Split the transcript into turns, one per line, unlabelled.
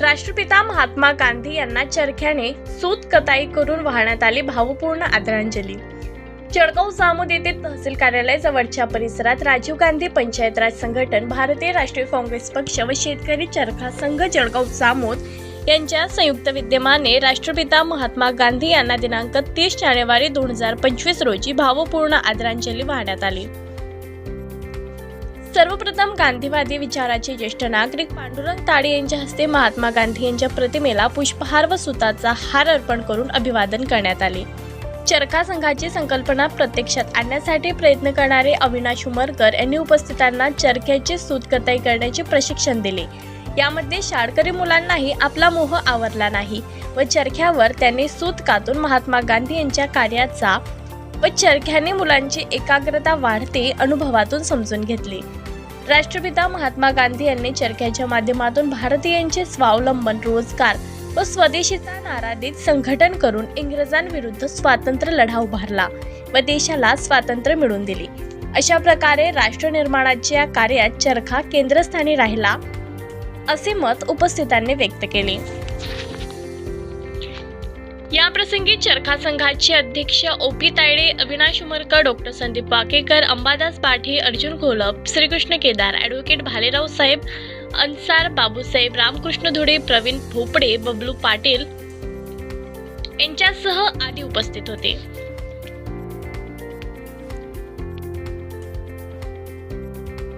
राष्ट्रपिता महात्मा गांधी यांना चरख्याने सूत कताई करून वाहण्यात आली भावपूर्ण आदरांजली. जळगाव जामोद येथे तहसील कार्यालय जवळच्या परिसरात राजीव गांधी पंचायत राज संघटन भारतीय राष्ट्रीय काँग्रेस पक्ष व शेतकरी चरखा संघ जळगाव जामोद यांच्या संयुक्त विद्यमाने राष्ट्रपिता महात्मा गांधी यांना दिनांक तीस जानेवारी दोन हजार पंचवीस रोजी भावपूर्ण आदरांजली वाहण्यात आली. सर्वप्रथम गांधीवादी विचाराचे ज्येष्ठ नागरिक पांडुरंग ताडे यांच्या हस्ते महात्मा गांधी यांच्या प्रतिमेला पुष्पहार व सुताचा हार अर्पण करून अभिवादन करण्यात आले. चरखा संघाची संकल्पना प्रत्यक्षात आणण्यासाठी प्रयत्न करणारे अविनाश उमरकर यांनी उपस्थितांना चरख्याचे सूत कताई करण्याचे प्रशिक्षण दिले. यामध्ये शाळकरी मुलांनाही आपला मोह आवरला नाही व चरख्यावर त्यांनी सूत कातून महात्मा गांधी यांच्या कार्याचा व चरख्याने मुलांची एकाग्रता वाढते अनुभवातून समजून घेतले. राष्ट्रपिता महात्मा गांधी यांनी चरख्याच्या माध्यमातून भारतीयांचे स्वावलंबन रोजगार व स्वदेशीचा नारा देत संघटन करून इंग्रजांविरुद्ध स्वातंत्र्य लढा उभारला व देशाला स्वातंत्र्य मिळवून दिले. अशा प्रकारे राष्ट्र निर्माणाच्या कार्यात चरखा केंद्रस्थानी राहिला असे मत उपस्थितांनी व्यक्त केले. या प्रसंगी चरखा संघाचे अध्यक्ष O P Tayde Avinash Umarkar doctor Sandeep Wakekar Ambadas Pathi Arjun Gholap Shrikrishna Kedar advocate Bhalerao साहेब अन्सार बाबूसाहेब रामकृष्ण धुडे प्रवीण भोपडे बबलू पाटील यांच्यासह आदी उपस्थित होते.